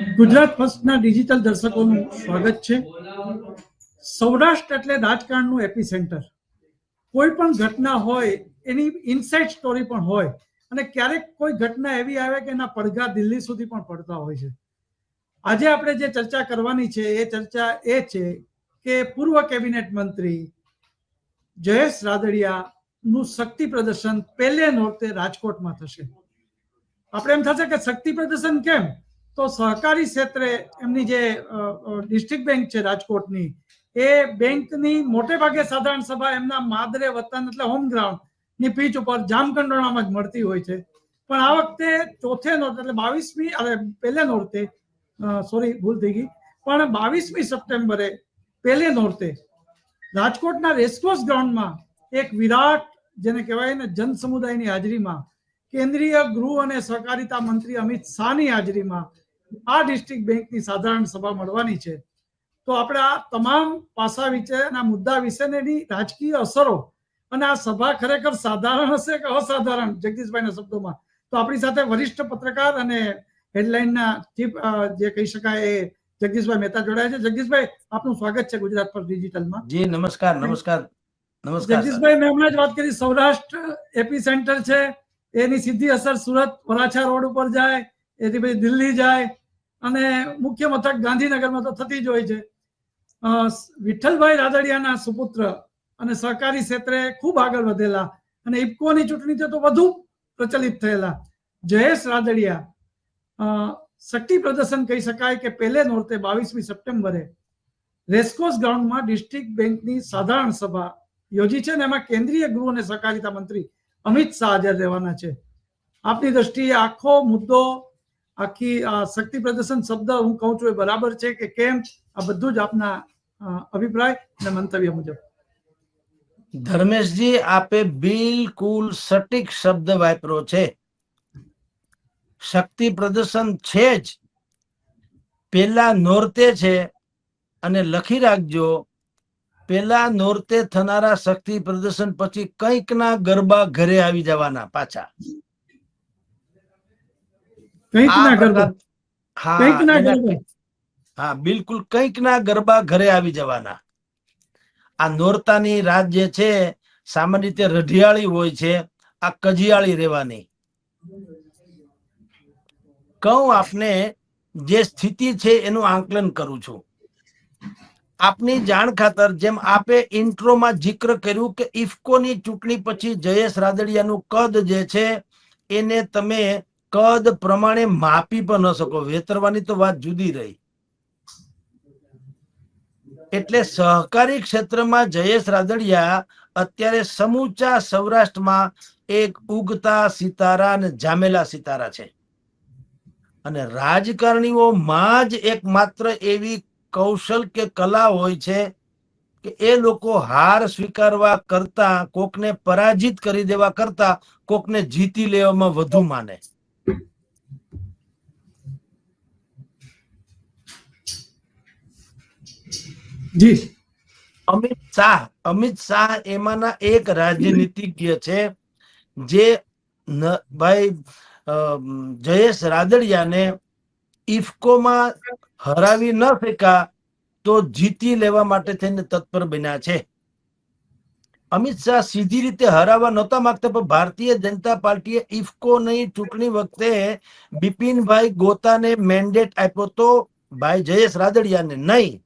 Gujarat ફર્સ્ટના digital દર્શકોનું સ્વાગત છે. સૌરાષ્ટ્ર એટલે રાજકારણનું એપી સેન્ટર કોઈ પણ ઘટના હોય, એની ઇનસાઇડ સ્ટોરી પણ હોય, અને ક્યારેક કોઈ ઘટના એવી આવે કે એના પડઘા દિલ્હી સુધી પણ પડતા હોય છે. આજે આપણે જે ચર્ચા કરવાની છે, એ ચર્ચા એ છે કે પૂર્વ કેબિનેટ મંત્રી જયેશ રાદડિયાનું શક્તિ પ્રદર્શન પહેલે નોરતે રાજકોટમાં થશે. આપણે એમ થશે કે શક્તિ પ્રદર્શન કેમ? તો સહકારી ક્ષેત્રે એમની જે ડિસ્ટ્રિક્ટ બેંક છે રાજકોટની, એ બેંકની મોટે ભાગે સાધારણ સભા એમના માદરે વતન એટલે હોમ ગ્રાઉન્ડની પીચ ઉપર જામકંડોળામાં જ મળતી હોય છે. પણ આ વખતે ચોથે નોરતે એટલે બાવીસમી, અરે પહેલે નોરતે સોરી ભૂલ થઈ ગઈ, પણ બાવીસમી સપ્ટેમ્બરે પહેલે નોરતે રાજકોટના રેસકોર્સ ગ્રાઉન્ડમાં એક વિરાટ, જેને કહેવાય ને જન સમુદાયની હાજરીમાં કેન્દ્રીય ગૃહ અને સહકારિતા મંત્રી અમિત શાહની હાજરીમાં આ ડિસ્ટ્રિક્ટ બેંકની સાધારણ સભા મળવાની છે. તો આપણે આ તમામ પાસા વિશેના મુદ્દા વિશેની રાજકીય અસરો અને આ સભા ખરેખર સાધારણ હશે કે અસાધારણ? જગદીશભાઈના શબ્દોમાં. તો આપણી સાથે વરિષ્ઠ પત્રકાર અને હેડલાઇનના ચીફ જે કહી શકાય એ જગદીશભાઈ મહેતા જોડાયા છે. જગદીશભાઈ આપનું સ્વાગત છે ગુજરાત પર ડિજિટલમાં. જી નમસ્કાર નમસ્કાર નમસ્કાર જગદીશભાઈ મેં હમણાં જ વાત કરી સૌરાષ્ટ્ર એપી સેન્ટર છે. એની સીધી અસર સુરત વરાછા રોડ ઉપર જાય, એથી પછી દિલ્હી જાય, અને મુખ્ય મથક ગાંધીનગરમાં તો થતી જ હોય છે. વિઠ્ઠલભાઈ રાદડિયાના સુપુત્ર અને સહકારી ક્ષેત્રે ખૂબ આગળ વધેલા અને ઇફકોની ચૂંટણી તો વધુ પ્રચલિત થયેલા. જયેશ રાદડિયા શક્તિ પ્રદર્શન કહી શકાય કે પહેલે નોરતે બાવીસમી સપ્ટેમ્બરે રેસકોર્સ ગ્રાઉન્ડમાં ડિસ્ટ્રિક્ટ બેંકની સાધારણ સભા યોજી છે અને એમાં કેન્દ્રીય ગૃહ અને સહકારિતા મંત્રી અમિત શાહ હાજર રહેવાના છે. આપની દ્રષ્ટિએ આખો મુદ્દો, આખી શક્તિ પ્રદર્શન શબ્દ હું કહું છું એ બરાબર છે કે કેમ? આ બધું જ આપના અભિપ્રાય અને મંતવ્ય મુજબ. ધર્મેશજી, આપે બિલકુલ સટીક શબ્દ વાપરો છે. શક્તિ પ્રદર્શન છે જ. પેલા નોરતે છે અને લખી રાખજો પેલા નોરતે થનારા શક્તિ પ્રદર્શન પછી કંઈક ના ગરબા ઘરે આવી જવાના પાછા. હા બિલકુલ કંઈક ના ગરબા ઘરે આવી જવાના. આ નોરતાની રાત જે છે સામાન્ય રીતે રઢિયાળી હોય છે આ કજિયાળી રહેવાની. કહું આપને જે સ્થિતિ છે એનું આંકલન કરું છું. આપની જાણ ખાતર જેમ આપે ઇન્ટ્રોમાં જિક્ર કર્યું કે ઇફકોની ચૂંટણી પછી જયેશ રાદડિયાનું કદ જે છે, એને તમે કદ પ્રમાણે માપી પણ ન શકો. વેતરવાની તો વાત જુદી રહી. એટલે સહકારી ક્ષેત્રમાં જયેશ રાદડિયા અત્યારે સમૂચા સૌરાષ્ટ્રમાં એક ઉગતા સિતારા અને જામેલા સિતારા છે. અને રાજકારણીઓમાં જ એક માત્ર એવી કૌશલ કે કલા હોય છે કે એ લોકો હાર સ્વીકારવા કરતા કોકને પરાજિત કરી દેવા કરતા કોકને જીતી લેવામાં વધુ માને. જી. અમિત શાહ અમિત શાહ એમાંના એક રાજનીતિજ્ઞ છે જે ભાઈ જયેશ રાદડિયાને ઇફકોમાં હરાવી ન શક્યા તો જીતી લેવા માટે થઈને તત્પર બન્યા છે. અમિત શાહ સીધી રીતે હરાવવા નહોતા માંગતા, પણ ભારતીય જનતા પાર્ટીએ ઇફકોની ચૂંટણી વખતે બિપિનભાઈ ગોતાને મેન્ડેટ આપ્યો તો ભાઈ જયેશ રાદડિયાને નહીં.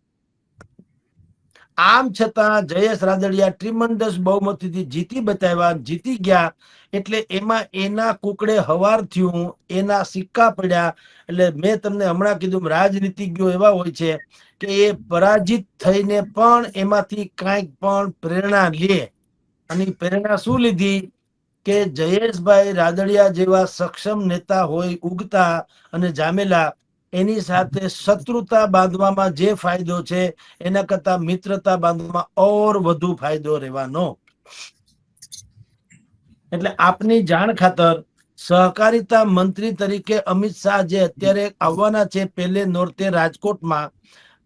આમ છતાં જયેશ રાદડિયા ટ્રીમન્ડસ બહુમતીથી જીતી બતાવ્યા, જીતી ગયા એટલે એમાં એના કુકડે હવાર થયું, એના સિક્કા પડ્યા. એટલે મેં તમને હમણાં કીધું રાજનીતિજ્ઞો એવા હોય છે કે એ પરાજિત થઈને પણ એમાંથી કાંઈક પણ પ્રેરણા લે. અને પ્રેરણા શું લીધી? કે જયેશભાઈ રાદડિયા જેવા સક્ષમ નેતા હોય, ઉગતા અને જામેલા એની સાથે શત્રુતા બાંધવામાં જે ફાયદો છે, એના કરતા મિત્રતા બાંધવામાં ઓર વધુ ફાયદો રહેવાનો. એટલે આપની જાણ ખાતર સહકારિતા મંત્રી તરીકે અમિત શાહ જે અત્યારે આવવાના છે પહેલે નોર્તે રાજકોટમાં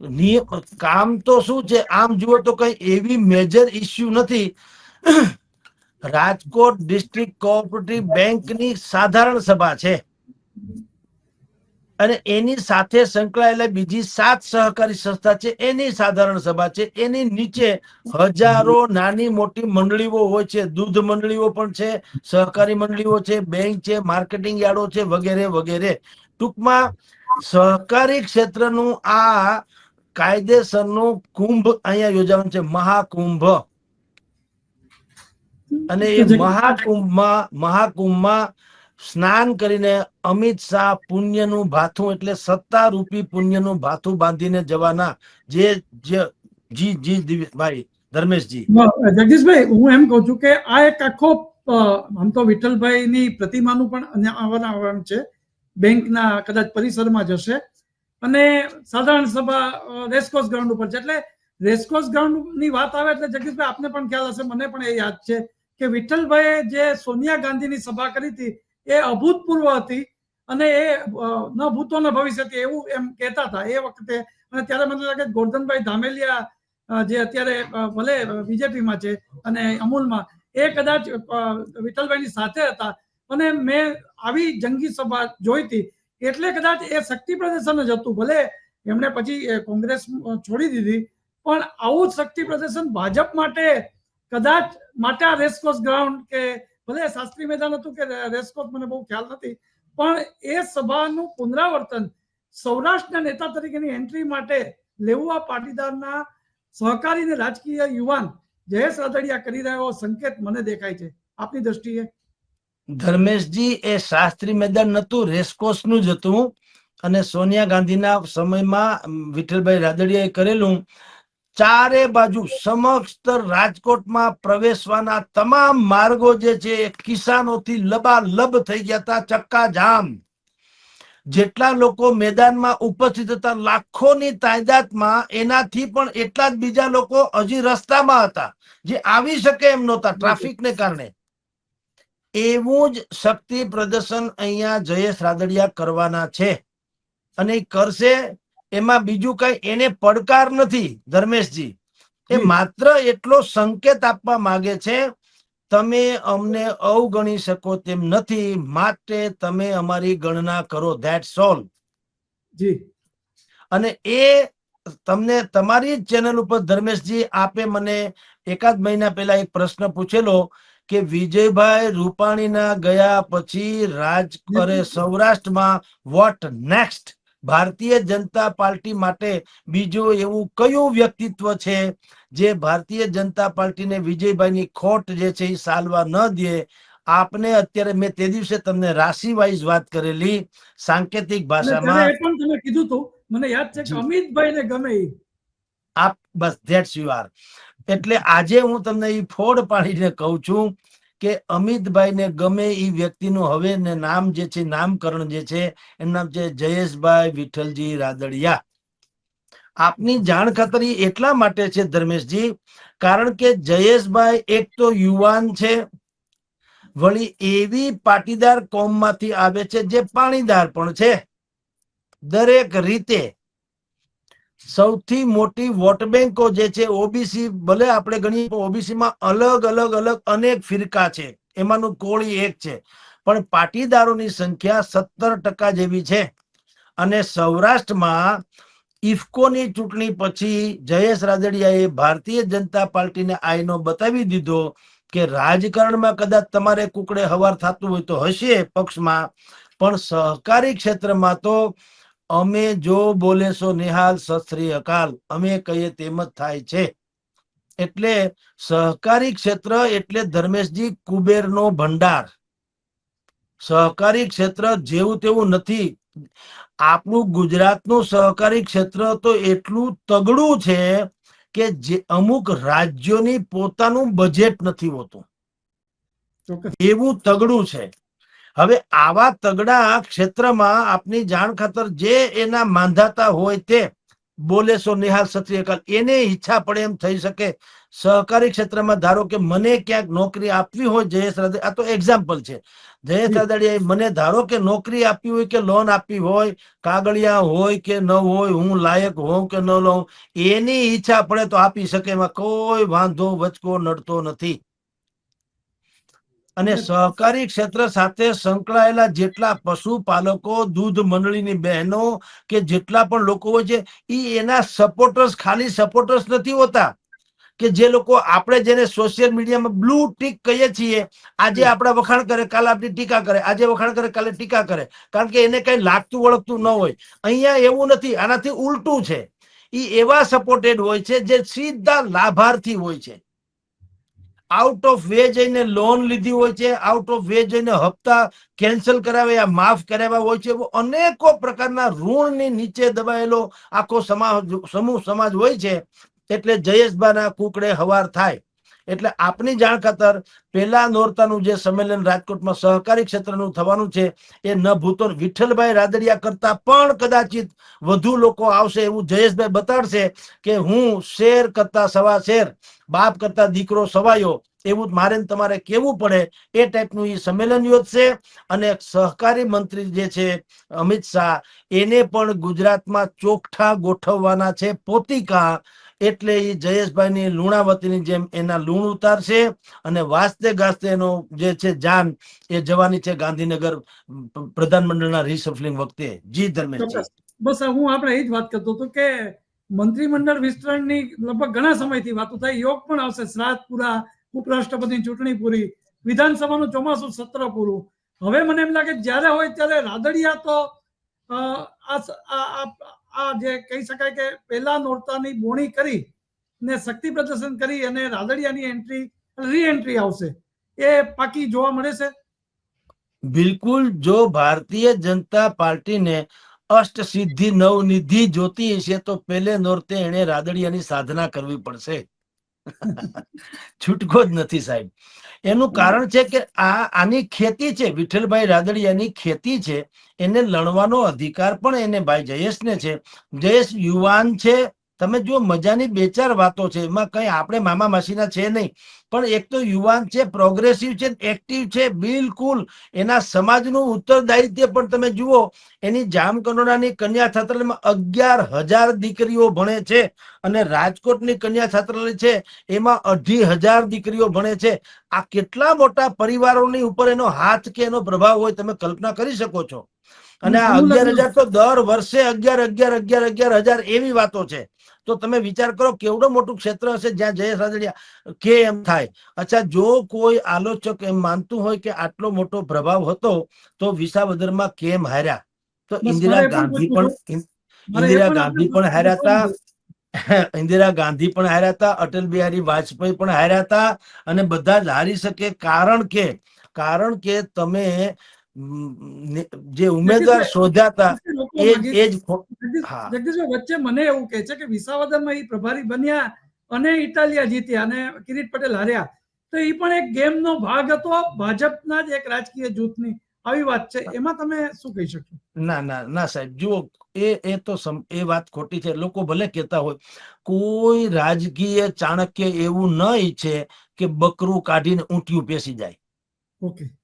નિયમ કામ તો શું છે, આમ જુઓ તો કઈ એવી મેજર ઇસ્યુ નથી. રાજકોટ ડિસ્ટ્રિક્ટ કોઓપરેટિવ બેંકની સાધારણ સભા છે. અને એની સાથે સંકળાયેલા બીજી સાત સહકારી સંસ્થા છે એની સાધારણ સભા છે એની નીચે હજારો નાની મોટી મંડળીઓ હોય છે દૂધ મંડળીઓ પણ છે સહકારી મંડળીઓ છે બેંક છે માર્કેટિંગ યાર્ડો છે વગેરે વગેરે. ટૂંકમાં સહકારી ક્ષેત્રનું આ કાયદેસરનું કુંભ અહીંયા યોજાવાનું છે મહાકુંભ. અને એ મહાકુંભમાં મહાકુંભમાં સ્નાન કરીને અમિત શાહ પુણ્યનું ભાથું એટલે સત્તારૂપી પુણ્યનું ભાથું બાંધીને જવાના. જે જે, જી ભાઈ, ધર્મેશજી. જગદીશભાઈ, હું એમ કહું છું કે આ એક આખો આમ તો વિઠ્ઠલભાઈની પ્રતિમાનું પણ આવવાનું છે. બેંકના કદાચ પરિસરમાં જશે. અને સાધારણ સભા રેસકોર્સ ગ્રાઉન્ડ ઉપર છે. એટલે રેસકોર્સ ગ્રાઉન્ડની વાત આવે એટલે જગદીશભાઈ, આપને પણ ખ્યાલ હશે, મને પણ એ યાદ છે કે વિઠ્ઠલભાઈએ જે સોનિયા ગાંધીની સભા કરી હતી એ અભૂતપૂર્વ હતી અને એ ન ભૂતો ન ભવિષ્ય એવું એમ કહેતા હતા. એ વખતે અને ત્યારે મને લાગે ગોરધનભાઈ ધામેલિયા જે અત્યારે ભલે બીજેપીમાં છે અને અમૂલમાં, એ કદાચ વિઠ્ઠલભાઈની સાથે હતા. અને મેં આવી જંગી સભા જોઈ હતી એટલે કદાચ એ શક્તિ પ્રદર્શન જ હતું. ભલે એમણે પછી કોંગ્રેસ છોડી દીધી, પણ આવું શક્તિ પ્રદર્શન ભાજપ માટે કદાચ માટે આ રેસકોર્સ ગ્રાઉન્ડ કે ભલે શાસ્ત્રી મેદાન હતું કે રેસકોર્સ મને બહુ ખ્યાલ નથી, પણ એ સભાનું પુનરાવર્તન સૌરાષ્ટ્રના નેતા તરીકેની એન્ટ્રી માટે લેવું આ પાટીદારના સહકારીને રાજકીય યુવાન જયેશ રાદડિયા કરી રહ્યો સંકેત મને દેખાય છે. આપની દ્રષ્ટિએ? ધર્મેશજી, એ શાસ્ત્રી મેદાન નતું રેસકોર્સનું જ હતું. અને સોનિયા ગાંધીના સમયમાં વિઠ્ઠલભાઈ રાદડિયાએ કરેલું ચારે બાજુ સમક્ષ રાજકોટમાં પ્રવેશવાના તમામ માર્ગો જે છે, એ કિસાનોથી લબાલબ થઈ ગયા હતા, ચક્કાજામ. જેટલા લોકો મેદાનમાં ઉપસ્થિત હતા, લાખોની તાદાદમાં એનાથી પણ એટલા જ બીજા લોકો હજી રસ્તામાં હતા, જે આવી શકે એમ નહોતા ટ્રાફિકને કારણે. એવું જ શક્તિ પ્રદર્શન અહીંયા જયેશ રાદડિયા કરવાના છે. અને કરશે એમાં બીજું કઈ એને પડકાર નથી ધર્મેશજી. એ માત્ર એટલો સંકેત આપવા માંગે છે તમે અમને અવગણી શકો તેમ નથી માટે તમે અમારી ગણના કરો ધેટ્સ ઓલ જી. અને એ તમને તમારી ચેનલ ઉપર ધર્મેશજી આપે મને એકાદ મહિના પહેલા એક પ્રશ્ન પૂછેલો કે વિજયભાઈ રૂપાણીના ગયા પછી રાજ કરે સૌરાષ્ટ્રમાં vote next Bharatiya Janata party માટે બીજું એવું કયું વ્યક્તિત્વ છે? જે ભારતીય જનતા પાર્ટીને વિજયભાઈની ખોટ જે છે એ સાલવા ન દે. આપને અત્યારે મેં તે દિવસે તમને રાશિ વાઇઝ વાત કરેલી સાંકેતિક ભાષામાં. પણ તમે કીધું હતું. મને યાદ છે કે. અમિતભાઈને ગમે આપ બસ ધેટ્સ યુ આર. એટલે આજે હું તમને એ ફોડ પાડીને કહું છું કે અમિતભાઈને ગમે એ વ્યક્તિનું હવે નામ જે છે, નામકરણ જે છે, એનું નામ છે જયેશભાઈ વિઠ્ઠલજી રાદડિયા. આપની જાણ ખાતર એટલા માટે છે ધર્મેશજી, કારણ કે જયેશભાઈ એક તો યુવાન છે, વળી એવી પાટીદાર કોમમાંથી આવે છે જે પાણીદાર પણ છે. દરેક રીતે સૌથી મોટી વોટ બેંકો જે છે, ઓબીસી, ભલે આપણે ગણીએ ઓબીસી માં અલગ અલગ અલગ અનેક ફિરકા છે. એમાંનું કોળી એક છે. પણ પાટીદારોની સંખ્યા સત્તર ટકા જેવી છે. અને સૌરાષ્ટ્રમાં ઇફકોની ચૂંટણી પછી જયેશ રાદડિયાએ ભારતીય જનતા પાર્ટીને આઈનો બતાવી દીધો કે રાજકારણમાં કદાચ તમારે કુકડે હવાર થતું હોય તો હશે પક્ષમાં, પણ સહકારી ક્ષેત્રમાં તો અમે જો બોલે સો નિહાલ સત અકાલ. અમે કહીએ તેમ જ થાય છે. એટલે સહકારી ક્ષેત્ર એટલે ધર્મેશજી કુબેરનો ભંડાર. સહકારી ક્ષેત્ર જેવું તેવું નથી. આપણું ગુજરાતનું સહકારી ક્ષેત્ર તો એટલું તગડું છે કે જે અમુક રાજ્યોની પોતાનું બજેટ નથી હોતું. એવું તગડું છે. હવે આવા તગડા ક્ષેત્રમાં આપની જાણ ખાતર જે એના માંધાતા હોય તે બોલે સો નિહાલ સત્રિયકાલ એને ઈચ્છા પડે એમ થઈ શકે. સહકારી ક્ષેત્રમાં ધારો કે મને ક્યાંક નોકરી આપવી હોય જયેશ રાદડી આ તો એક્ઝામ્પલ છે. જયેશ રાદડિયા મને ધારો કે નોકરી આપવી હોય કે લોન આપવી હોય કાગળિયા હોય કે ન હોય હું લાયક હોઉં કે ન લઉં એની ઈચ્છા પડે તો આપી શકે એમાં કોઈ વાંધો વચકો નડતો નથી. અને સહકારી ક્ષેત્ર સાથે સંકળાયેલા જેટલા પશુપાલકો દૂધ મંડળીની બહેનો કે જેટલા પણ લોકો હોય છે એ એના સપોર્ટર્સ ખાલી સપોર્ટર્સ નથી હોતા. કે જે લોકો આપણે જેને સોશિયલ મીડિયામાં બ્લુ ટીક કહીએ છીએ આજે આપણા વખાણ કરે કાલે આપણી ટીકા કરે આજે વખાણ કરે કાલે ટીકા કરે. કારણ કે એને કઈ લાગતું વળગતું ન હોય. અહીંયા એવું નથી આનાથી ઉલટું છે. એ એવા સપોર્ટેડ હોય છે જે સીધા લાભાર્થી હોય છે. આઉટ ઓફ વે જઈને લોન લીધી હોય છે આઉટ ઓફ વે જઈને હપ્તા કેન્સલ કરાવ્યા માફ કરાવ્યા હોય છે અનેકો પ્રકારના ઋણની નીચે દબાયેલો આખો સમાજ સમૂહ સમાજ હોય છે, એટલે જયેશબાના કુકડે હવાર થાય. એટલે આપની જાણ ખાતર પહેલા નોરતાનું જે સંમેલન રાજકોટમાં સહકારી ક્ષેત્રનું થવાનું છે, એ ન ભૂતો વિઠ્ઠલભાઈ રાદડિયા કરતા પણ કદાચિત વધુ લોકો આવશે એવું જયેશભાઈ બતાડશે કે હું શેર કરતા સવા શેર, બાપ કરતા દીકરો સવાયો, એવું મારે તમારે કેવું પડે? એ ટાઈપનું એ સંમેલન યોજશે અને સહકારી મંત્રી જે છે અમિત શાહ, એને પણ ગુજરાતમાં ચોખ્ઠા ગોઠવવાના છે પોતિકા એટલે એ જયેશભાઈની લુણાવતીની જેમ એના લુણ ઉતારશે અને વાસ્તે ગાસ્તે એનો જે છે જાન, એ જવાની છે ગાંધીનગર પ્રધાનમંડળના રિસફલિંગ વખતે. જી ધર્મેશ બસ હું આપણે એ જ વાત કરતો હતો કે મંત્રીમંડળ વિસ્તરણની લગભગ ઘણા સમયથી વાતો થાય, યોગ પણ આવશે. શ્રાદ્ધ પૂરા ઉપરાષ્ટ્રપતિની ચૂંટણી પૂરી, વિધાનસભાનું ચોમાસું સત્ર પૂરું. હવે મને એમ લાગે જ્યારે હોય ત્યારે રાદડિયા તો આ- જે કહી શકાય કે પહેલા નોરતાની બોણી કરી ને શક્તિ પ્રદર્શન કરી અને રાદડિયાની એન્ટ્રી રી એન્ટ્રી આવશે. એ પાકી જોવા મળે છે? બિલકુલ. જો ભારતીય જનતા પાર્ટીને અષ્ટ સિદ્ધિ નવનિધિ જોતી હશે તો પેલે નોરતે એને રાદડિયાની સાધના કરવી પડશે. છૂટકો જ નથી સાહેબ. એનું કારણ છે કે આ આની ખેતી છે વિઠ્ઠલભાઈ રાદડિયાની ખેતી છે એને લણવાનો અધિકાર પણ એને ભાઈ જયેશને છે. જયેશ યુવાન છે તમે જો મજાની બે ચાર વાતો છે. એમાં કઈ આપણે મામા માસીના છે નહીં. પણ એક તો યુવાન છે પ્રોગ્રેસિવ છે એક્ટિવ છે, બિલકુલ. એના સમાજનું ઉત્તરદાયિત્વ પણ તમે જુઓ, એની જામકંડોરાની કન્યા છાત્રાલયમાં અગિયાર હજાર દીકરીઓ ભણે છે અને રાજકોટની કન્યા છાત્રાલય છે, એમાં અઢી હજાર દીકરીઓ ભણે છે. આ કેટલા મોટા પરિવારોની ઉપર એનો હાથ કે એનો પ્રભાવ હોય તમે કલ્પના કરી શકો છો? અને આ અગિયાર હજાર તો દર વર્ષે અગિયાર અગિયાર અગિયાર અગિયાર હજાર એવી વાતો છે. તો તમે વિચાર કરો કેવડું મોટું ક્ષેત્ર હશે જ્યાં જયેશ રાદડિયા કે એમ થાય? અચ્છા જો કોઈ આલોચક એમ માનતું હોય કે આટલો મોટો પ્રભાવ હતો તો વિસાવદરમાં કેમ હાર્યા? તો ઇન્દિરા ગાંધી પણ ઇન્દિરા ગાંધી પણ હાર્યા હતા. ઇન્દિરા ગાંધી પણ હાર્યા હતા અટલ બિહારી વાજપેયી પણ હાર્યા હતા અને બધા જ હારી શકે કારણ કે કારણ કે તમે જે ઉમેદવાર હતા એ જ. જગદીશભાઈ વચ્ચે મને એવું કહે છે કે વિસાવદરમાં એ પ્રભારી બન્યા અને ઇટાલિયા જીત્યા અને કિરીટ પટેલ હાર્યા. તો એ પણ એક ગેમનો ભાગ હતો. ભાજપના જ એક રાજકીય જૂથની આવી વાત છે. એમાં તમે શું કહી શકો ના ના ના સાહેબ. જુઓ એ એ તો સમ- એ વાત ખોટી છે. લોકો ભલે કહેતા હોય કોઈ રાજકીય ચાણક્ય એવું ન ઈચ્છે કે બકરું કાઢીને ઊંટિયું પેસી જાય. ઓકે.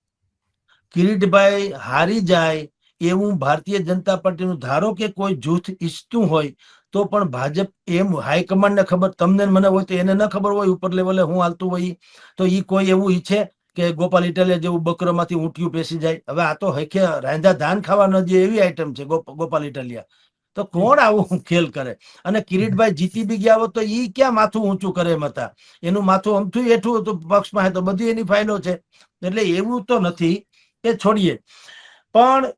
કિરીટભાઈ હારી જાય એવું ભારતીય જનતા પાર્ટીનું ધારો કે કોઈ જૂથ ઈચ્છતું હોય, તો પણ ભાજપ એમ હાઈકમાન્ડને ખબર તમને મને હોય તો એને ન ખબર હોય, ઉપર લેવલે હું હાલતું હોય તો ઈ કોઈ એવું ઈચ્છે કે ગોપાલ ઇટાલિયા જેવું બકરામાંથી ઊંટિયું પેસી જાય. હવે આ તો હકે રાંધા ધાન ખાવા ન દે એવી આઈટમ છે ગોપ- ગોપાલ ઇટાલિયા. તો કોણ આવું ખેલ કરે? અને કિરીટભાઈ જીતી બી ગયા હોત તો ઈ ક્યાં માથું ઊંચું કરે એમ હતા? એનું માથું અમથું હેઠું હતું, પક્ષમાં તો બધી એની ફાઇલો છે. એટલે એવું તો નથી. એ છોડીએ. પણ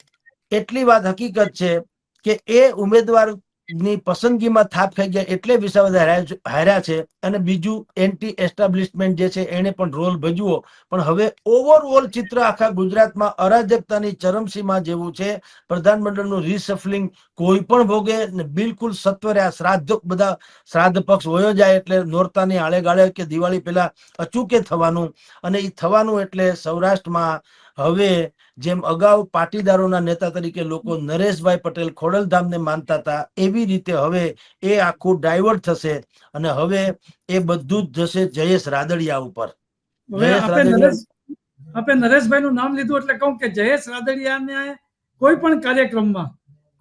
એટલી વાત હકીકત છે કે એ ઉમેદવારની પસંદગીમાં થાપ ખાઈ ગયા એટલે વિસાવદ હાર્યા છે- અને બીજું એન્ટી એસ્ટાબ્લિશમેન્ટ જે છે એને પણ રોલ ભજવો પણ હવે ઓવરઓલ ચિત્ર આખા ગુજરાતમાં અરાજકતાની ચરમસીમા જેવું છે. પ્રધાનમંડળનું રિસફલિંગ કોઈ પણ ભોગે બિલકુલ સત્વરે આ શ્રાદ્ધ બધા શ્રાદ્ધ પક્ષ વયો જાય એટલે નોરતાની આળે ગાળે કે દિવાળી પહેલા અચૂકે થવાનું. અને એ થવાનું એટલે સૌરાષ્ટ્રમાં હવે જેમ અગાઉ પાટીદારોના નેતા તરીકે લોકો નરેશભાઈ પટેલ ખોડલધામને માનતા હતા એવી રીતે હવે એ આખું ડાયવર્ટ થશે અને હવે એ બધું જ જશે જયેશ રાદડિયા ઉપર. આપણે રાદડિયા નરેશ આપણે નરેશભાઈનું નામ લીધું એટલે કહું કે જયેશ રાદડિયાને કોઈ પણ કાર્યક્રમમાં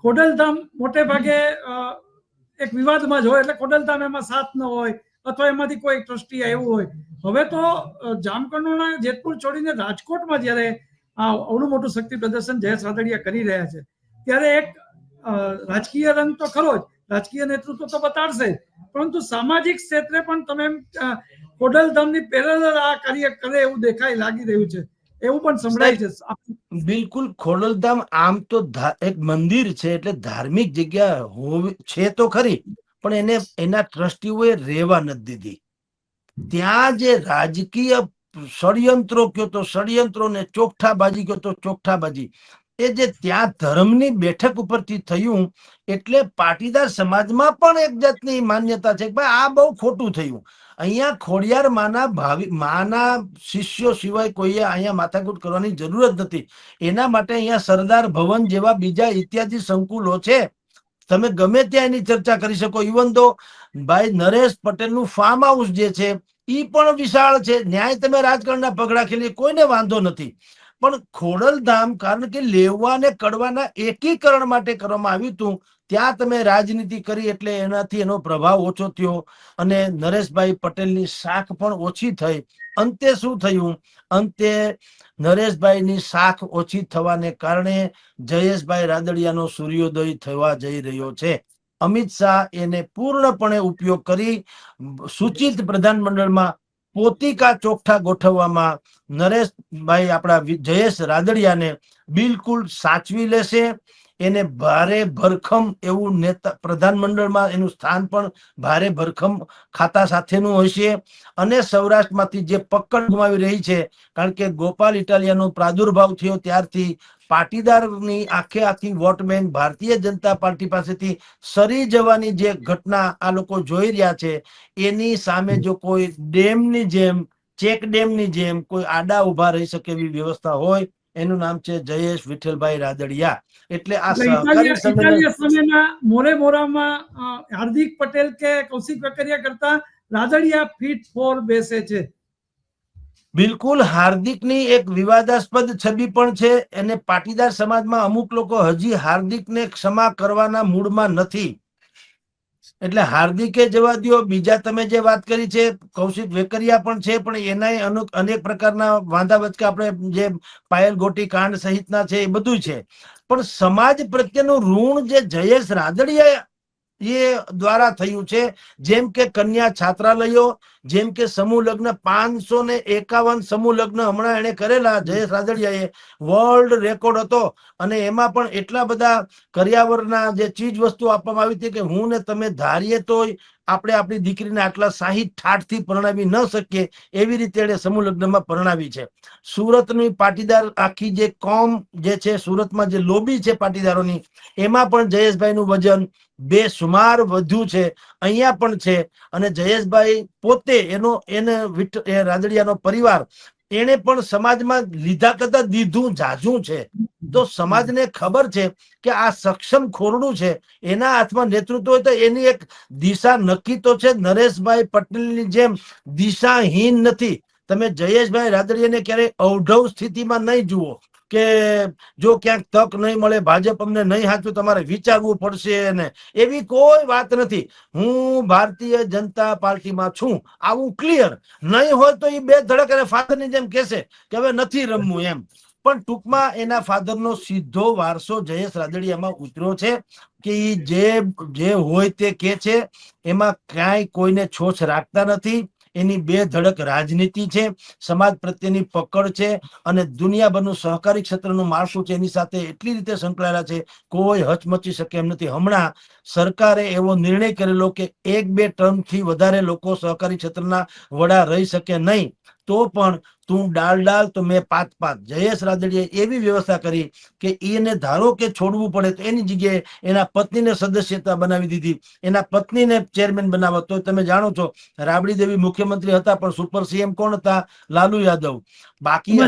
ખોડલધામ મોટે ભાગે એક વિવાદમાં જ હોય એટલે ખોડલધામ એમાં સાથ ન હોય. અથવા એમાંથી કોઈ ટ્રસ્ટી આવ્યું હોય. હવે તો જામકંડોના જેતપુર છોડીને રાજકોટમાં જ્યારે આ અવડું મોટું શક્તિ પ્રદર્શન જયેશ રાદડિયા કરી રહ્યા છે, ત્યારે એક રાજકીય રંગ તો ખરો જ, રાજકીય નેતૃત્વ તો બતાડશે. પરંતુ સામાજિક ક્ષેત્રે પણ તમે ખોડલધામની પેરેલલ આ કાર્ય કરે એવું દેખાય, લાગી રહ્યું છે. એવું પણ સંભળાય છે. બિલકુલ ખોડલધામ આમ તો એક મંદિર છે, એટલે ધાર્મિક જગ્યા છે તો ખરી પણ એને, એના ટ્રસ્ટીઓએ રહેવા નથી દીધી. ત્યાં જે રાજકીય ષડયંત્રો કયો તો ષડયંત્રો ને ચોકઠાબાજી કયો તો ચોકઠાબાજી. એ જે ત્યાં ધર્મની બેઠક ઉપરથી થયું એટલે પાટીદાર સમાજમાં પણ એક જાતની માન્યતા છે કે ભાઈ આ બહુ ખોટું થયું. અહીંયા ખોડિયાર માના ભાવિ, માના શિષ્યો સિવાય કોઈએ અહીંયા માથાકૂટ કરવાની જરૂર જ નથી. એના માટે અહીંયા સરદાર ભવન જેવા બીજા ઇત્યાદિ સંકુલો છે. તમે ગમે ત્યાં એની ચર્ચા કરી શકો. ઇવન તો ભાઈ નરેશ પટેલનું ફાર્મ હાઉસ જે છે એ પણ વિશાળ છે. ન્યાય તમે રાજકારણના પગડા ખેલી, કોઈને વાંધો નથી. પણ ખોડલધામ, કારણ કે લેવા અને કડવાના એકીકરણ માટે કરવામાં આવ્યું હતું, ત્યાં તમે રાજનીતિ કરી એટલે એનાથી એનો પ્રભાવ ઓછો થયો અને નરેશભાઈ પટેલની શાખ પણ ઓછી થઈ. અંતે શું થયું? અંતે નરેશભાઈની શાખ ઓછી થવાને કારણે જયેશભાઈ રાદડિયાનો સૂર્યોદય થવા જઈ રહ્યો છે. અમિત શાહ એને પૂર્ણપણે ઉપયોગ કરી સૂચિત પ્રધાનમંડળમાં પોતિકા ચોકઠા ગોઠવવામાં નરેશભાઈ આપણા જયેશ રાદડિયાને બિલકુલ સાચવી લેશે. એને ભારે ભરખમ એવું નેતા પ્રધાનમંડળમાં એનું સ્થાન પણ ભારે ભરખમ ખાતા સાથેનું હશે. અને સૌરાષ્ટ્રમાંથી જે પકડ ગુમાવી રહી છે, કારણ કે ગોપાલ ઇટાલિયાનો પ્રાદુર્ભાવ થયો ત્યારથી પાટીદારની આખે આખી vote bank Bharatiya Janata party પાસેથી સરી જવાની જે ઘટના આ લોકો જોઈ રહ્યા છે, એની સામે જો કોઈ ડેમની જેમ, ચેક ડેમની જેમ કોઈ આડા ઊભા રહી શકે એવી વ્યવસ્થા હોય એનું નામ છે જયેશ વિઠ્ઠલભાઈ રાદડિયા. એટલે આ સહકારી મોરે મોરામાં હાર્દિક પટેલ કે કૌશિક વેકરિયા કરતા રાદડિયા ફીટ ફોર બેસે છે. બિલકુલ હાર્દિકની એક વિવાદાસ્પદ છબી પણ છે. અને પાટીદાર સમાજમાં અમુક લોકો હજી હાર્દિકને ક્ષમા કરવાના મૂડમાં નથી. એટલે હાર્દિકે જવા દ્યો. બીજા તમે જે વાત કરી છે, કૌશિક વેકરિયા પણ છે, પણ એનાય અનુક અનેક પ્રકારના વાંધા વચકે આપણે જે પાયલ ગોટી, કાંડ સહિતના છે, એ બધું છે. પણ સમાજ પ્રત્યેનું ઋણ જે જયેશ રાદડિયા એ દ્વારા થયું છે, જેમ કે કન્યા છાત્રાલયો જેમ કે સમૂહ લગ્ન પાંચસો ને એકાવન સમૂહ લગ્ન હમણાં એને કરેલા જયેશ રાદડિયાએ વર્લ્ડ રેકોર્ડ હતો. અને એમાં પણ એટલા બધા કર્યાવરના જે ચીજ વસ્તુ આપવામાં આવી હતી કે હું ને તમે ધારીએ તોય આપણે આપણી દીકરીને આટલા સાહીઠ ઠાઠથી પરણાવી ન શકીએ એવી રીતે એણે સમૂહ લગ્નમાં પરણાવી છે. સુરતની પાટીદાર આખી જે કોમ જે છે સુરતમાં જે લોબી છે પાટીદારોની એમાં પણ જયેશભાઈનું વજન બેસુમાર વધુ છે. અહીંયા પણ છે. અને જયેશભાઈ પોતે એનો, એને રાદડિયાનો પરિવાર, એને પણ સમાજમાં લીધા કરતા દીધું જાજું છે. તો સમાજને ખબર છે કે આ સક્ષમ ખોરડું છે, એના હાથમાં નેતૃત્વ હોય તો એની એક દિશા નક્કી તો છે. નરેશભાઈ પટેલની જેમ દિશાહીન નથી. તમે જયેશભાઈ રાદડિયાને ક્યારેય અવઢવ સ્થિતિમાં નહીં જુઓ. કે જો ક્યાંક તક નહીં મળે, ભાજપ અમને નહીં હાચું તમારે વિચારવું પડશે ને એવી કોઈ વાત નથી. હું ભારતીય જનતા પાર્ટીમાં છું. આવું ક્લિયર નહીં હોય તો એ બે ધડક અને ફાધરની જેમ કહેશે કે હવે નથી રમવું એમ. પણ ટૂંકમાં એના ફાધરનો સીધો વારસો જયેશ રાદડિયામાં ઉતર્યો છે કે એ જે જે હોય તે કે છે, એમાં ક્યાંય કોઈને છોછ રાખતા નથી. એની બે ધડક રાજનીતિ છે, સમાજ પ્રત્યેની પકડ છે અને દુનિયાભરનું સહકારી ક્ષેત્રનું માળખું છે. એની સાથે એટલી રીતે સંકળાયેલા છે, કોઈ હચમચી શકે એમ નથી. હમણાં સરકારે એવો નિર્ણય કરેલો કે એક બે ટર્મથી વધારે લોકો સહકારી ક્ષેત્રના વડા રહી શકે નહીં. તો પણ તું ડાલ ડાલ તો મેં પાત પાત. જયેશ રાદડીએ એવી વ્યવસ્થા કરી કે એને ધારો કે છોડવું પડે તો એની જગ્યાએ એના પત્નીને સદસ્યતા બનાવી દીધી. એના પત્નીને ચેરમેન બનાવો તો તમે જાણો છો રાબડી દેવી મુખ્યમંત્રી હતા પણ સુપર સીએમ કોણ હતા? લાલુ યાદવ. બાકી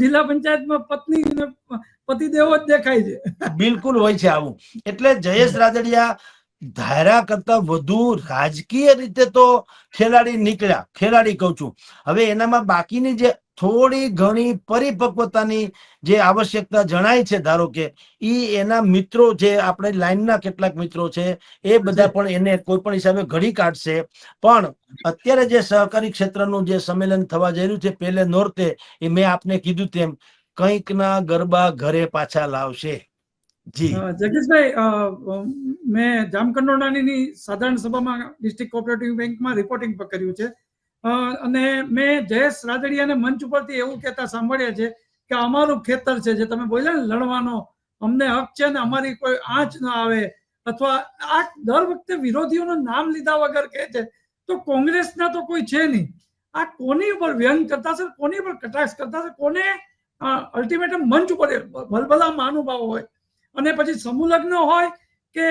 જિલ્લા પંચાયતમાં પત્ની પતિ પતિદેવો જ દેખાય છે. બિલકુલ હોય છે આવું. એટલે જયેશ રાદડિયા ધારા કરતા વધુ રાજકીય રીતે તો ખેલાડી નીકળ્યા, ખેલાડી કહું છું. હવે એનામાં બાકીની જે થોડી ઘણી પરિપક્વતાની જે આવશ્યકતા જણાય છે, ધારો કે ઈ એના મિત્રો જે આપણે લાઈનના કેટલાક મિત્રો છે, એ બધા પણ એને કોઈ પણ હિસાબે ઘડી કાઢશે. પણ અત્યારે જે સહકારી ક્ષેત્રનું જે સંમેલન થવા જઈ રહ્યું છે, પેલે નોરતે, એ મેં આપને કીધું તેમ, કંઈકના ગરબા ઘરે પાછા લાવશે. જી. અ, જગદીશભાઈ અ, અ, મેં જામકંડોરણાની સાધારણ સભામાં ડિસ્ટ્રિક્ટ કોઓપરેટિવ બેંકમાં રિપોર્ટિંગ પણ કર્યું છે. અને મેં જયેશ રાદડિયાને મંચ ઉપરથી એવું કહેતા સાંભળ્યા છે કે અમારું ખેતર છે જે તમે બોલ્યા ને લડવાનો અમને હક છે ને અમારી કોઈ આંચ ન આવે અથવા આ દર વખતે વિરોધીઓનું નામ લીધા વગર કહે છે તો કોંગ્રેસના તો કોઈ છે નહીં. આ કોની ઉપર વ્યંગ કરતા છે કોની ઉપર કટાક્ષ કરતા છે કોને અલ્ટિમેટમ મંચ ઉપર ભલભલા મહાનુભાવો હોય અને પછી સમૂહ લગ્ન હોય કે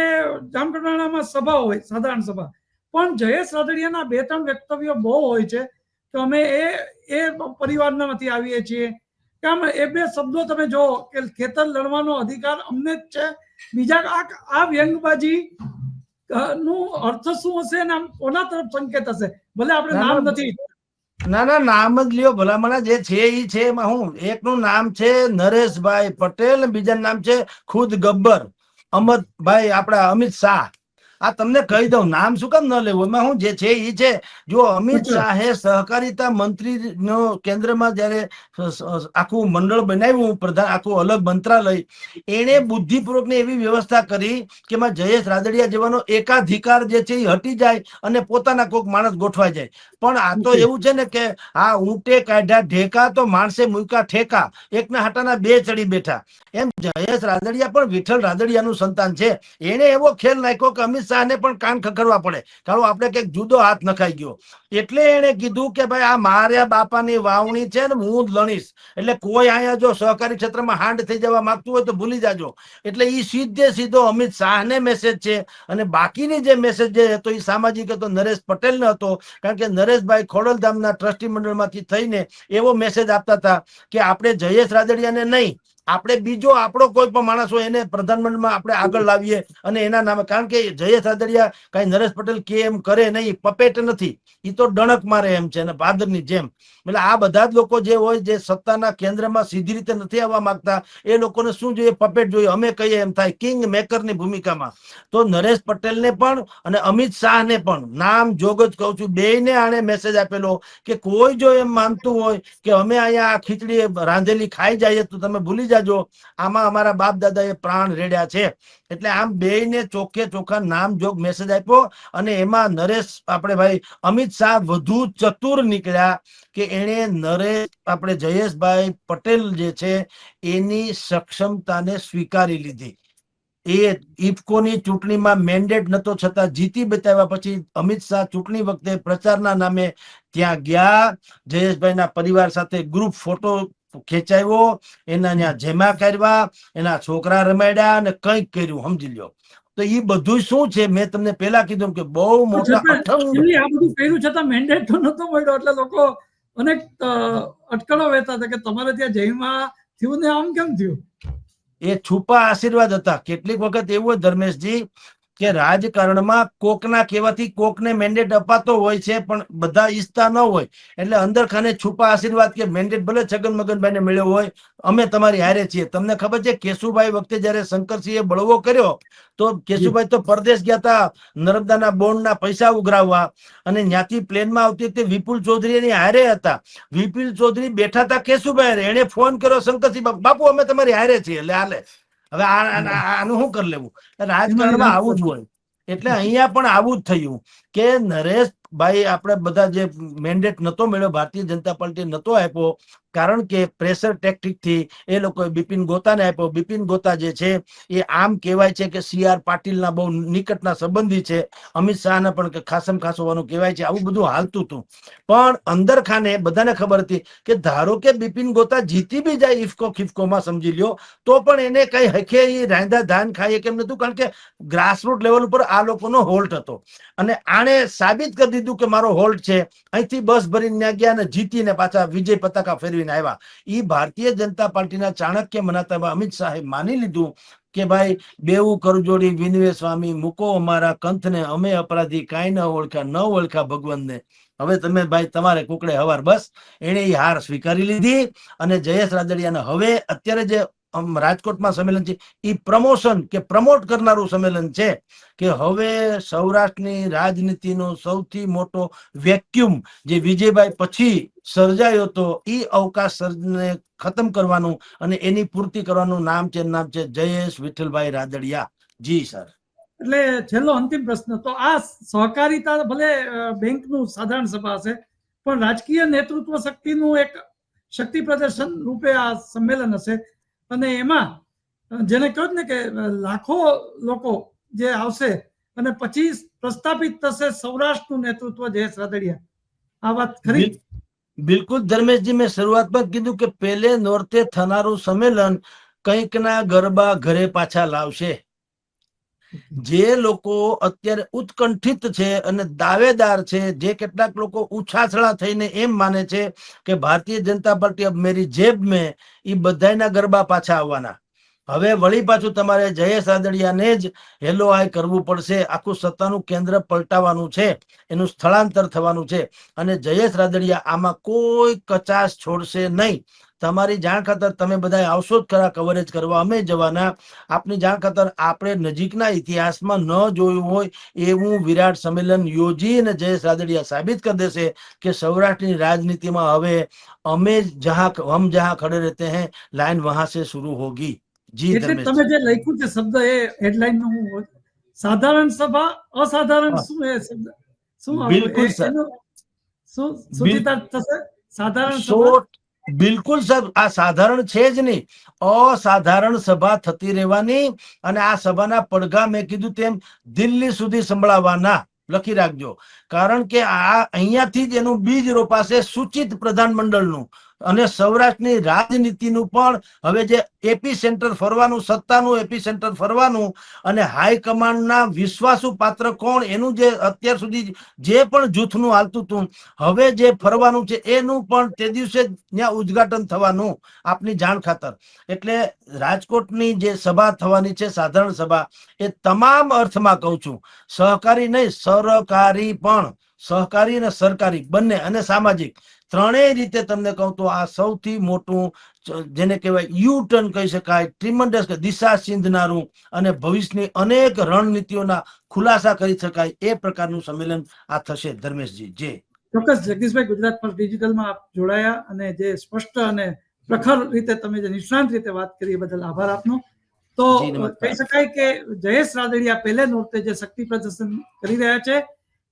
જામકંડોરણામાં સભા હોય સાધારણ સભા. પણ જયેશ રાદડિયાના બે ત્રણ વક્તવ્યો બહુ હોય છે તો અમે એ એ પરિવારના નથી આવીએ છીએ. કે આમ એ બે શબ્દો તમે જો કે ખેતર લડવાનો અધિકાર અમને જ છે. બીજા આ આ વ્યંગબાજી નું અર્થ શું હશે અને આમ કોના તરફ સંકેત હશે? ભલે આપણે નામ નથી. ના ના, નામ જ લ્યો. ભલામણા જે છે એ છે એમાં હું એકનું નામ છે નરેશભાઈ પટેલ, બીજાનું નામ છે ખુદ ગબ્બર. અમરભાઈ આપણા અમિત શાહ. આ તમને કહી દઉં નામ શું કામ ન લેવું? એમાં હું જે છે એ છે. જો અમિત શાહે સહકારિતા મંત્રી નો કેન્દ્રમાં જયારે આખું મંડળ બનાવ્યું પ્રધાન આખું અલગ મંત્રાલય એણે બુદ્ધિપૂર્વકની એવી વ્યવસ્થા કરી કે એમાં જયેશ રાદડિયા જેવાનો એકાધિકાર જે છે એ હટી જાય અને પોતાના કોઈક માણસ ગોઠવાઈ જાય. પણ આ તો એવું છે ને કે આ ઊંટે કાઢ્યા ઢેકા તો માણસે મૂક્યા ઠેકા એકના હાટાના બે ચડી બેઠા. એમ જયેશ રાદડિયા પણ વિઠ્ઠલ રાદડિયાનું સંતાન છે. એને એવો ખેલ નાખ્યો કે અમિત શાહને પણ કાન ખખડવા પડે. ચાલો આપણે કંઈક જુદો હાથ નખાઈ ગયો. એટલે એને કીધું કે ભાઈ આ માર્યા બાપાની વાવણી છે ને હું લણીશ. એટલે કોઈ અહીંયા જો સહકારી ક્ષેત્રમાં હાંડ થઈ જવા માંગતું હોય તો ભૂલી જાજો. એટલે એ સીધે સીધો અમિત શાહને મેસેજ છે અને બાકીની જે મેસેજ જે હતો એ સામાજિક હતો, નરેશ પટેલનો હતો. કારણ કે નરેશભાઈ ખોડલધામના ટ્રસ્ટી મંડળમાંથી થઈને એવો મેસેજ આપતા હતા કે આપણે જયેશ રાદડિયાને નહીં, આપણે બીજો આપણો કોઈ પણ માણસ હોય એને પ્રધાનમંત્રીમાં આપણે આગળ લાવીએ અને એના નામે. કારણ કે જયેશ રાદડિયા કઈ નરેશ પટેલ કે એમ કરે નહીં પપેટ નથી. એ તો ડણક મારે એમ છે અને ભાદરની જેમ. એટલે આ બધા જ લોકો જે હોય, જે સત્તાના કેન્દ્રમાં સીધી રીતે નથી આવવા માંગતા, એ લોકોને શું જોઈએ? પપેટ જોઈએ. અમે કહીએ એમ થાય, કિંગ મેકરની ભૂમિકામાં. તો નરેશ પટેલને પણ અને અમિત શાહને પણ નામ જોગ જ કહું છું, બેયને આણે મેસેજ આપેલો કે કોઈ જો એમ માનતું હોય કે અમે અહીંયા આ ખીચડી રાંધેલી ખાઈ જઈએ તો તમે ભૂલી જાજો. આમાં અમારા બાપ દાદાએ પ્રાણ રેડ્યા છે. એટલે આમ બેયને ચોખ્ખે ચોખ્ખા નામ જોગ મેસેજ આપ્યો અને એમાં નરેશ, આપણે ભાઈ અમિત શાહ વધુ ચતુર નીકળ્યા કે એણે નરેશ, આપણે જયેશભાઈ પટેલ જે છે, એની સક્ષમતાને સ્વીકારી લીધી. એ ઇફકોની ચૂંટણીમાં મેન્ડેટ નતો છતાં જીતી બતાવ્યા પછી અમિત શાહ ચૂંટણી વખતે પ્રચારના નામે ત્યાં ગયા. જયેશભાઈના પરિવાર સાથે ગ્રુપ ફોટો ખેંચાવ્યો એના ત્યાં જેમા કર્યા, એના છોકરા રમાડ્યા અને કંઈક કર્યું, સમજી લ્યો. તો એ બધું શું છે? મેં તમને પેલા કીધું કે બહુ મોટા આ બધું કર્યું છતાં મેન્ડેટ તો નતો મળ્યો. એટલે લોકો અનેક અટકળો વહેતા હતા કે તમારે ત્યાં જયમાં થયું ને આમ કેમ થયું? એ છુપા આશીર્વાદ હતા. કેટલીક વખત એવું હોય ધર્મેશજી કે રાજકારણમાં કોકના કહેવાથી કોકને મેન્ડેટ અપાતો હોય છે, પણ બધા ઈચ્છતા ન હોય. એટલે અંદર ખાને છુપા આશીર્વાદ કે મેન્ડેટ ભલે છગન મગનભાઈને મળ્યો હોય, અમે તમારી હારે છીએ. તમને ખબર છે, કેશુભાઈ વખતે જયારે શંકરસિંહે બળવો કર્યો, તો કેશુભાઈ તો પરદેશ ગયા હતા નર્મદાના બોન્ડના પૈસા ઉઘરાવવા અને ત્યાંથી પ્લેનમાં આવતી વખતે વિપુલ ચૌધરી એની હારે હતા. વિપુલ ચૌધરી બેઠા હતા કેશુભાઈ. એણે ફોન કર્યો, શંકરસિંહ બાપુ, અમે તમારી હારે છીએ. એટલે હાલે. હવે આનું શું કરી લેવું? રાજકારણમાં આવું જ હોય. એટલે અહીંયા પણ આવું જ થયું કે નરેશભાઈ આપણે બધા જે મેન્ડેટ નતો મળ્યો ભારતીય જનતા પાર્ટી નતો આપ્યો કારણ કે પ્રેશર ટેક્ટિકથી એ લોકોએ બિપિન ગોતાને આપ્યો. બિપિન ગોતા જે છે, એ આમ કહેવાય છે કે સી આર પાટીલના બહુ નિકટના સંબંધી છે. અમિત શાહના પણ ખાસમ ખાસ હોવાનું કહેવાય છે. આવું બધું હાલતું હતું. પણ અંદર ખાને બધાને ખબર હતી કે ધારો કે બિપિન ગોતા જીતી બી જાય ઇફકો ખિફકોમાં સમજી લ્યો, તો પણ એને કઈ હખે એ રાંધા ધાન ખાઈએ કેમ નતું કારણ કે ગ્રાસરૂટ લેવલ ઉપર આ લોકોનો હોલ્ટ હતો. અને આણે સાબિત કરી દીધું કે મારો હોલ્ટ છે. અહીંથી બસ ભરીને ગયા અને જીતીને પાછા વિજય પતાકા ફેરવીને આવ્યા. એ ભારતીય જનતા પાર્ટીના ચાણક્ય મનાતા અમિત શાહે માની લીધું કે ભાઈ બેવું કરજોડી વિનવે સ્વામી, મૂકો અમારા કંથને, અમે અપરાધી કાંઈ ન ઓળખા ન ઓળખા ભગવાનને. હવે તમે ભાઈ, તમારે કુકડે હવાર બસ. એને એ હાર સ્વીકારી લીધી અને જયેશ રાદડિયાને હવે અત્યારે જે રાજકોટમાં સંમેલન છે એ પ્રમોશન કે પ્રમોટ કરનારું સંમેલન છે કે હવે સૌરાષ્ટ્રની રાજનીતિનો સૌથી મોટો વેક્યુમ જે વિજયભાઈ પછી સર્જાયો હતો એ અવકાશ સર્જને ખતમ કરવાનું અને એની પૂર્તિ કરવાનું નામ છે નામ છે જયેશ વિઠ્ઠલભાઈ રાદડિયા. જી, સર. એટલે છેલ્લો અંતિમ પ્રશ્ન, તો આ સહકારિતા ભલે બેંકનું સાધારણ સભા હશે, પણ રાજકીય નેતૃત્વ શક્તિનું એક શક્તિ પ્રદર્શન રૂપે આ સંમેલન હશે. અને એમાં જેને કહ્યું ને કે લાખો લોકો જે આવશે અને પછી પ્રસ્થાપિત થશે સૌરાષ્ટ્રનું નેતૃત્વ જયેશ રાદડિયા. આ વાત ખરી? બિલકુલ ધર્મેશજી, મેં શરૂઆતમાં કીધું કે પેલે નોર્તે થનારું સંમેલન કંઈકના ગરબા ઘરે પાછા લાવશે. જે લોકો અત્યારે ઉત્કંઠિત છે અને દાવેદાર છે, જે કેટલાક લોકો ઉછાછળા થઈને એમ માને છે કે ભારતીય જનતા પાર્ટી અબ મેરી જેબ મેં એ બધાયના ગરબા પાછા આવવાના. હવે વળી પાછું તમારે જયેશ રાદડિયાને જ હેલો આય કરવું પડશે. આખું સત્તાનું કેન્દ્ર પલટાવવાનું છે, એનું સ્થળાંતર થવાનું છે. અને જયેશ રાદડિયા આમાં કોઈ કચાશ છોડશે નહીં. તમારી જાણ ખાતર તમે બધા આવશો જ ખરા કવરેજ કરવા. અમે જવાના. આપની જાણ ખાતર આપણે નજીકના ઇતિહાસમાં ન જોયું હોય એવું વિરાટ સંમેલન યોજી અને જયેશ રાદડિયા સાબિત કરી દેશે કે સૌરાષ્ટ્રની રાજનીતિમાં હવે અમે જહાં હમ જહાં ખડે રહેતે હૈ લાઈન વહાં સે શરૂ હોગી. જી તમે જે લખ્યું છે શબ્દ એ હેડલાઈનનું સાધારણ સભા અસાધારણ શું એ શબ્દ? શું બિલકુલ સર શું સુચિતા સાધારણ સભા? બિલકુલ સાહેબ, આ સાધારણ છે જ નહીં. અસાધારણ સભા થતી રહેવાની અને આ સભાના પડઘા મેં કીધું તેમ દિલ્હી સુધી સંભળાવવાના. લખી રાખજો. કારણ કે આ અહીંયાથી જ એનું બીજ રોપાશે સૂચિત પ્રધાનમંડળનું. અને સૌરાષ્ટ્રની રાજનીતિનું પણ હવે જે એપી સેન્ટર ફરવાનું, સત્તાનું એપી સેન્ટર ફરવાનું અને હાઈકમાન્ડના વિશ્વાસુ પાત્ર કોણ એનું જે અત્યાર સુધી જે પણ જૂથનું હાલતું હતું, હવે જે ફરવાનું છે એનું પણ તે દિવસે ત્યાં ઉદ્ઘાટન થવાનું આપની જાણ ખાતર. એટલે રાજકોટની જે સભા થવાની છે, સાધારણ સભા, એ તમામ અર્થમાં કહું છું. સહકારી નહીં, સરકારી પણ સહકારી અને સરકારી બંને અને સામાજિક ત્રણેય રીતે તમને કહું તો આ સૌથી મોટું જેને કહેવાય યુ ટર્ન કહી શકાય ટ્રીમન્ડસ દિશા સિંધનારું અને ભવિષ્યની અનેક રણનીતિઓના ખુલાસા કરી શકાય એ પ્રકારનું સંમેલન આ થશે. ધર્મેશજી જે? ચોક્કસ જગદીશભાઈ ગુજરાત પર ડિજિટલમાં આપ જોડાયા અને જે સ્પષ્ટ અને પ્રખર રીતે તમે જે નિષ્ણાંત રીતે વાત કરી એ બદલ આભાર આપનો. તો કહી શકાય કે જયેશ રાદડિયા પહેલે નોરતે જે શક્તિ પ્રદર્શન કરી રહ્યા છે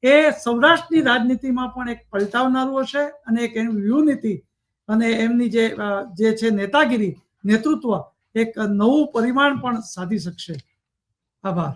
એ સૌરાષ્ટ્રની રાજનીતિમાં પણ એક પલટાવનારું હશે અને એક એનું વ્યૂહનીતિ અને એમની જે જે છે નેતાગીરી, નેતૃત્વ, એક નવું પરિમાણ પણ સાધી શકશે. આભાર.